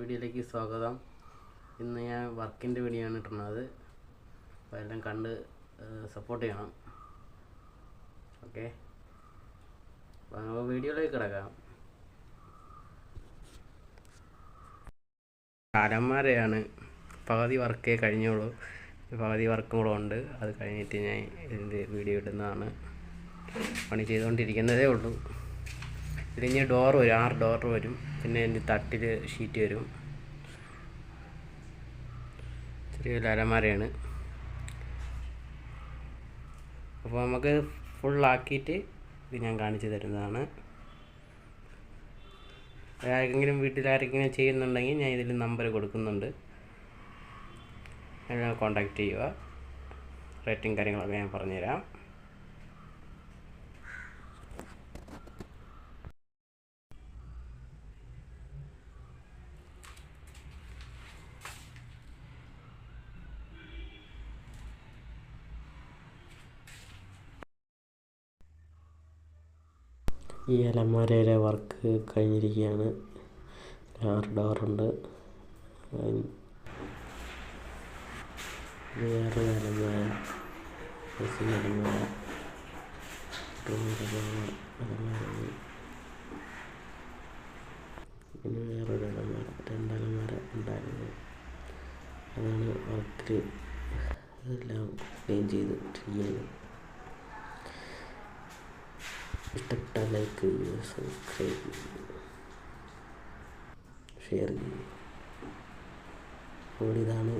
വീഡിയോയിലേക്ക് സ്വാഗതം. ഇന്ന് ഞാൻ വർക്കിന്റെ വീഡിയോ ആണ് ഇട്ടുന്നത് അപ്പോൾ എല്ലാം കണ്ട് സപ്പോർട്ട് ചെയ്യണം. ഓക്കെ. അപ്പോൾ നമുക്ക് വീഡിയോയിലേക്ക് കിടക്കാം. കാലന്മാരെയാണ് പകുതി വർക്കേ കഴിഞ്ഞുള്ളൂ പകുതി വർക്കും കൂടെ ഉണ്ട്. അത് കഴിഞ്ഞിട്ട് ഞാൻ ഇതിന്റെ വീഡിയോ ഇടുന്നതാണ്. പണി ചെയ്തുകൊണ്ടിരിക്കുന്നതേ ഉള്ളൂ. ഇതിന് ഡോർ വരും ആറ് ഡോർ വരും പിന്നെ ഇതിന്റെ തട്ടിൽ ഷീറ്റ് വരും. ചെറിയൊരു അലമാരയാണ്. അപ്പോൾ നമുക്ക് ഫുള്ളാക്കിയിട്ട് ഇത് ഞാൻ കാണിച്ചു തരുന്നതാണ്. ആരെങ്കിലും വീട്ടിൽ ആരെങ്കിലും ചെയ്യുന്നുണ്ടെങ്കിൽ ഞാൻ ഇതിൽ നമ്പർ കൊടുക്കുന്നുണ്ട്. എല്ലാം കോണ്ടാക്ട് ചെയ്യുക. റേറ്റിംഗ് കാര്യങ്ങളൊക്കെ ഞാൻ പറഞ്ഞുതരാം. ഈ അലമാരയിലെ വർക്ക് കഴിഞ്ഞിരിക്കുകയാണ്. ആറ് ഡോറുണ്ട് വേറൊരു അലമാര ഡ്രസ്സിംഗ് അലമാര അലമാര പിന്നെ വേറൊരു അലമാര രണ്ട് ഉണ്ടായിരുന്നു. അതാണ് വർക്കിൽ എല്ലാം ക്ലീൻ ഇഷ്ടപ്പെട്ട ലൈക്ക് ചെയ്യുക സബ്സ്ക്രൈബ് ചെയ്യുക ഷെയർ ചെയ്യുക അപ്പോൾ ഇതാണ്